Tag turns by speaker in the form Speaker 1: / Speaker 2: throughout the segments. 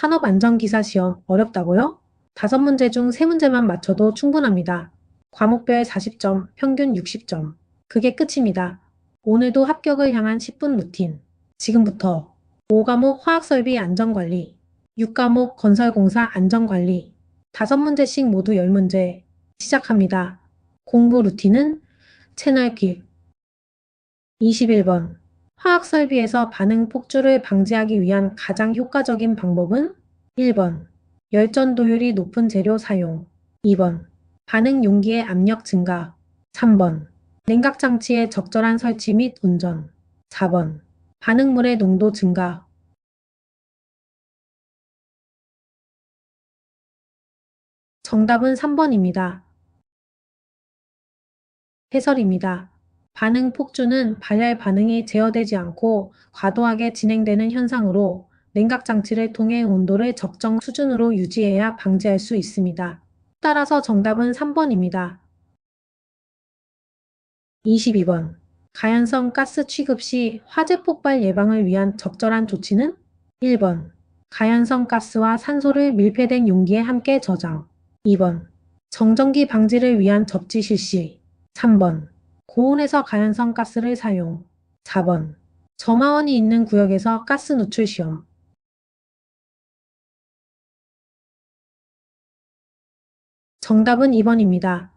Speaker 1: 산업안전기사 시험 어렵다고요? 다섯 문제 중 세 문제만 맞춰도 충분합니다. 과목별 40점, 평균 60점. 그게 끝입니다. 오늘도 합격을 향한 10분 루틴. 지금부터 5과목 화학설비 안전관리, 6과목 건설공사 안전관리, 다섯 문제씩 모두 10문제 시작합니다. 공부 루틴은 채널 길 21번 화학 설비에서 반응 폭주를 방지하기 위한 가장 효과적인 방법은? 1번 열전 도율이 높은 재료 사용. 2번 반응 용기의 압력 증가. 3번 냉각 장치의 적절한 설치 및 운전. 4번 반응물의 농도 증가. 정답은 3번입니다. 해설입니다. 반응 폭주는 발열 반응이 제어되지 않고 과도하게 진행되는 현상으로 냉각 장치를 통해 온도를 적정 수준으로 유지해야 방지할 수 있습니다. 따라서 정답은 3번입니다. 22번. 가연성 가스 취급 시 화재 폭발 예방을 위한 적절한 조치는 1번. 가연성 가스와 산소를 밀폐된 용기에 함께 저장. 2번. 정전기 방지를 위한 접지 실시. 3번. 고온에서 가연성 가스를 사용. 4번. 점화원이 있는 구역에서 가스 누출 시험. 정답은 2번입니다.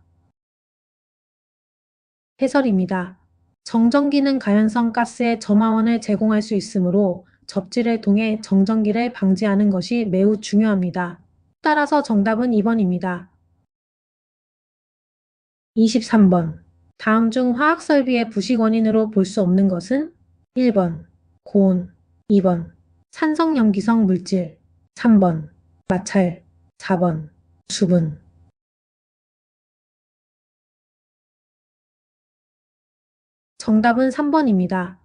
Speaker 1: 해설입니다. 정전기는 가연성 가스의 점화원을 제공할 수 있으므로 접지를 통해 정전기를 방지하는 것이 매우 중요합니다. 따라서 정답은 2번입니다. 23번. 다음 중 화학 설비의 부식 원인으로 볼 수 없는 것은 1번 고온, 2번 산성 염기성 물질, 3번 마찰, 4번 수분. 정답은 3번입니다.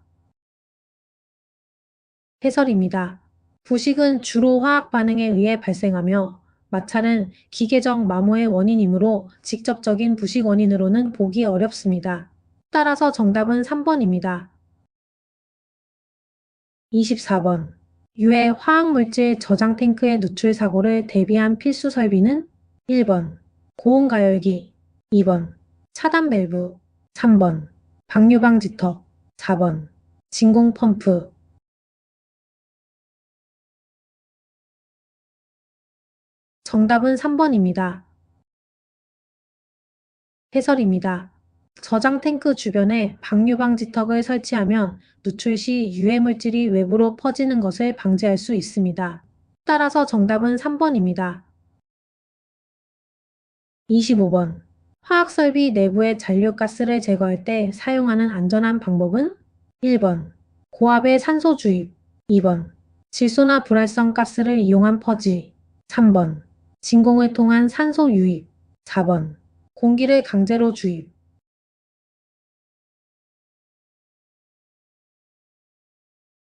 Speaker 1: 해설입니다. 부식은 주로 화학 반응에 의해 발생하며 마찰은 기계적 마모의 원인이므로 직접적인 부식 원인으로는 보기 어렵습니다. 따라서 정답은 3번입니다. 24번. 유해 화학물질 저장 탱크의 누출 사고를 대비한 필수 설비는 1번. 고온 가열기 2번. 차단 밸브 3번. 방류방지턱 4번. 진공 펌프 정답은 3번입니다. 해설입니다. 저장 탱크 주변에 방류방지턱을 설치하면 누출 시 유해 물질이 외부로 퍼지는 것을 방지할 수 있습니다. 따라서 정답은 3번입니다. 25번. 화학설비 내부의 잔류가스를 제거할 때 사용하는 안전한 방법은 1번. 고압의 산소 주입 2번. 질소나 불활성 가스를 이용한 퍼지 3번. 진공을 통한 산소 유입 4번. 공기를 강제로 주입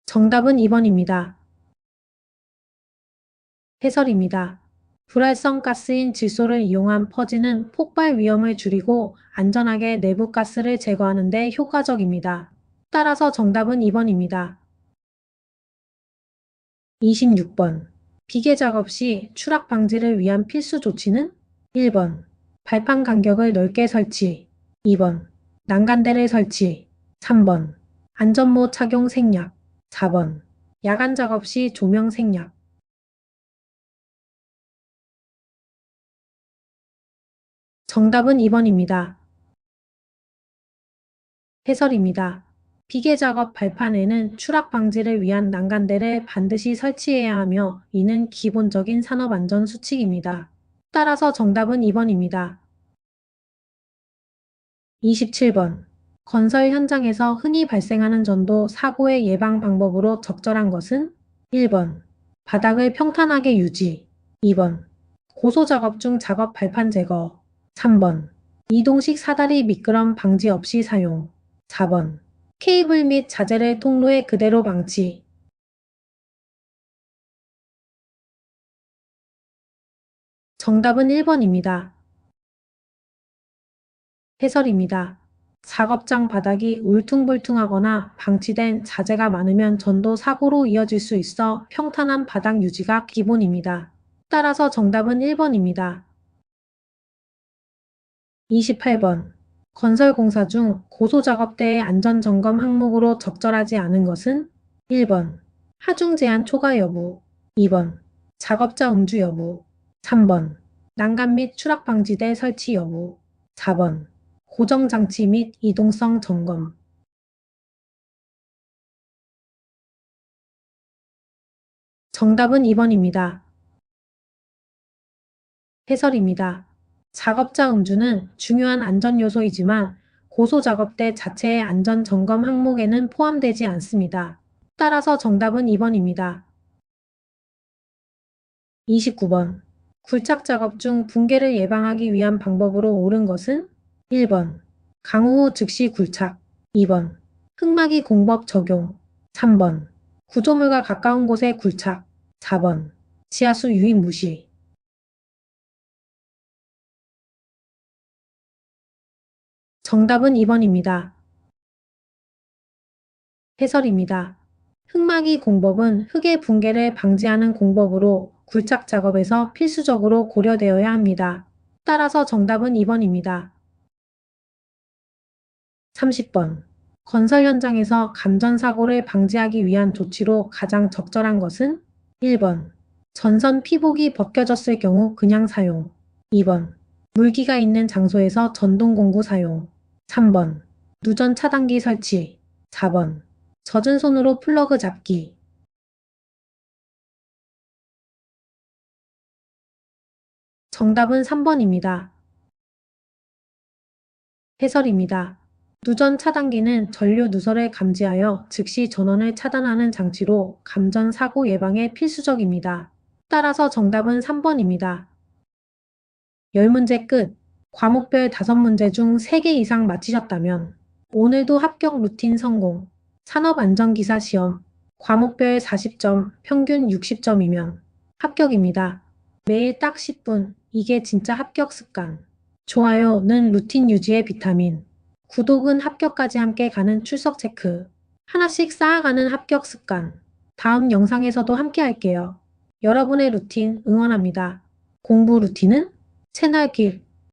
Speaker 1: 정답은 2번입니다. 해설입니다. 불활성 가스인 질소를 이용한 퍼지는 폭발 위험을 줄이고 안전하게 내부 가스를 제거하는 데 효과적입니다. 따라서 정답은 2번입니다. 26번. 비계 작업 시 추락 방지를 위한 필수 조치는 1번. 발판 간격을 넓게 설치 2번. 난간대를 설치 3번. 안전모 착용 생략 4번. 야간 작업 시 조명 생략 정답은 2번입니다. 해설입니다. 비계 작업 발판에는 추락 방지를 위한 난간대를 반드시 설치해야 하며 이는 기본적인 산업안전 수칙입니다. 따라서 정답은 2번입니다. 27번. 건설 현장에서 흔히 발생하는 전도 사고의 예방 방법으로 적절한 것은 1번. 바닥을 평탄하게 유지 2번. 고소 작업 중 작업 발판 제거 3번. 이동식 사다리 미끄럼 방지 없이 사용 4번. 케이블 및 자재를 통로에 그대로 방치 정답은 1번입니다. 해설입니다. 작업장 바닥이 울퉁불퉁하거나 방치된 자재가 많으면 전도 사고로 이어질 수 있어 평탄한 바닥 유지가 기본입니다. 따라서 정답은 1번입니다. 28번. 건설공사 중 고소작업대의 안전점검 항목으로 적절하지 않은 것은 1번. 하중 제한 초과 여부 2번. 작업자 음주 여부 3번. 난간 및 추락 방지대 설치 여부 4번. 고정장치 및 이동성 점검 정답은 2번입니다. 해설입니다. 작업자 음주는 중요한 안전 요소이지만 고소 작업대 자체의 안전 점검 항목에는 포함되지 않습니다. 따라서 정답은 2번입니다. 29번. 굴착 작업 중 붕괴를 예방하기 위한 방법으로 옳은 것은 1번. 강우 후 즉시 굴착 2번. 흙막이 공법 적용 3번. 구조물과 가까운 곳에 굴착 4번. 지하수 유입 무시 정답은 2번입니다. 해설입니다. 흙막이 공법은 흙의 붕괴를 방지하는 공법으로 굴착 작업에서 필수적으로 고려되어야 합니다. 따라서 정답은 2번입니다. 30번. 건설 현장에서 감전사고를 방지하기 위한 조치로 가장 적절한 것은 1번. 전선 피복이 벗겨졌을 경우 그냥 사용. 2번. 물기가 있는 장소에서 전동 공구 사용. 3번. 누전 차단기 설치. 4번. 젖은 손으로 플러그 잡기. 정답은 3번입니다. 해설입니다. 누전 차단기는 전류 누설을 감지하여 즉시 전원을 차단하는 장치로 감전 사고 예방에 필수적입니다. 따라서 정답은 3번입니다. 10문제 끝. 과목별 5문제 중 3개 이상 맞히셨다면 오늘도 합격 루틴 성공. 산업안전기사 시험. 과목별 40점, 평균 60점이면 합격입니다. 매일 딱 10분. 이게 진짜 합격 습관. 좋아요는 루틴 유지의 비타민. 구독은 합격까지 함께 가는 출석 체크. 하나씩 쌓아가는 합격 습관. 다음 영상에서도 함께 할게요. 여러분의 루틴 응원합니다. 공부 루틴은 채널 길